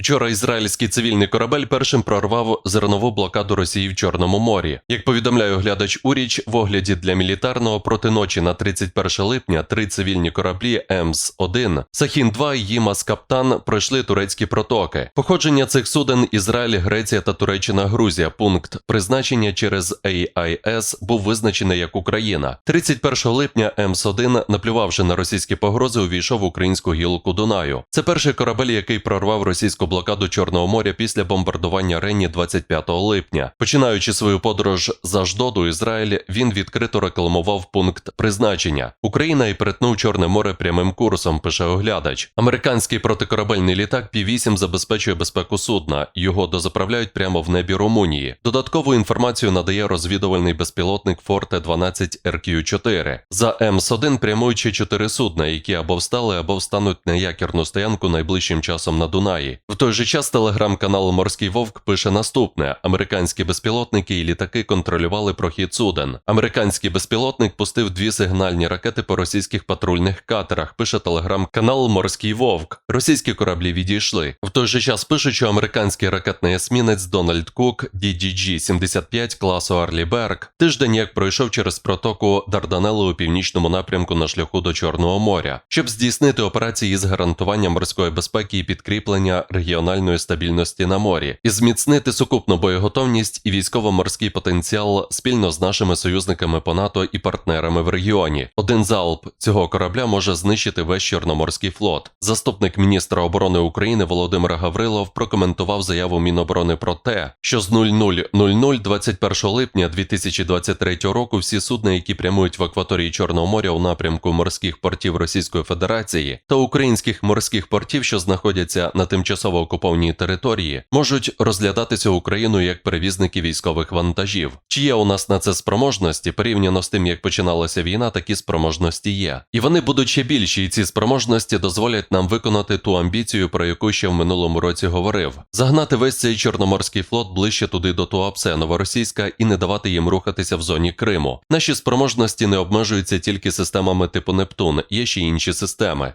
Вчора ізраїльський цивільний корабель першим прорвав зернову блокаду Росії в Чорному морі. Як повідомляє оглядач Уріч, в огляді для мілітарного проти ночі на 31 липня три цивільні кораблі ЕМС-1, Сахін-2 і Їмас Каптан пройшли турецькі протоки. Походження цих суден Ізраїль, Греція та Туреччина, Грузія. Пункт призначення через AIS був визначений як Україна. 31 липня ЕМС-1, наплювавши на російські погрози, увійшов в українську гілку Дунаю. Це перший корабель, який прорвав російську блокаду Чорного моря після бомбардування Рені 25 липня. Починаючи свою подорож з Аждоду, Ізраїль, він відкрито рекламував пункт призначення. Україна і перетнув Чорне море прямим курсом, пише оглядач. Американський протикорабельний літак Пі-8 забезпечує безпеку судна. Його дозаправляють прямо в небі Румунії. Додаткову інформацію надає розвідувальний безпілотник Форте 12 RQ-4. За МС-1 прямують ще чотири судна, які або встали, або встануть на якірну стоянку найближчим часом на Дунаї. В той же час телеграм-канал Морський Вовк пише наступне: американські безпілотники і літаки контролювали прохід суден. Американський безпілотник пустив дві сигнальні ракети по російських патрульних катерах. Пише телеграм-канал Морський Вовк. Російські кораблі відійшли. В той же час пишуть, що американський ракетний есмінець Дональд Кук DDG-75 класу Арлі Берг тиждень як пройшов через протоку Дарданелли у північному напрямку на шляху до Чорного моря, щоб здійснити операції з гарантування морської безпеки і підкріплення регіональної стабільності на морі, і зміцнити сукупну боєготовність і військово-морський потенціал спільно з нашими союзниками по НАТО і партнерами в регіоні. Один залп цього корабля може знищити весь Чорноморський флот. Заступник міністра оборони України Володимир Гаврилов прокоментував заяву Міноборони про те, що з 00.00 21 липня 2023 року всі судна, які прямують в акваторії Чорного моря у напрямку морських портів Російської Федерації та українських морських портів, що знаходяться на тимчасово окупованій території, можуть розглядатися Україною як перевізники військових вантажів. Чи є у нас на це спроможності порівняно з тим, як починалася війна, такі спроможності є. І вони будуть ще більші, і ці спроможності дозволять нам виконати ту амбіцію, про яку ще в минулому році говорив: загнати весь цей чорноморський флот ближче туди до Туапсе, Новоросійська, і не давати їм рухатися в зоні Криму. Наші спроможності не обмежуються тільки системами типу Нептун, є ще інші системи.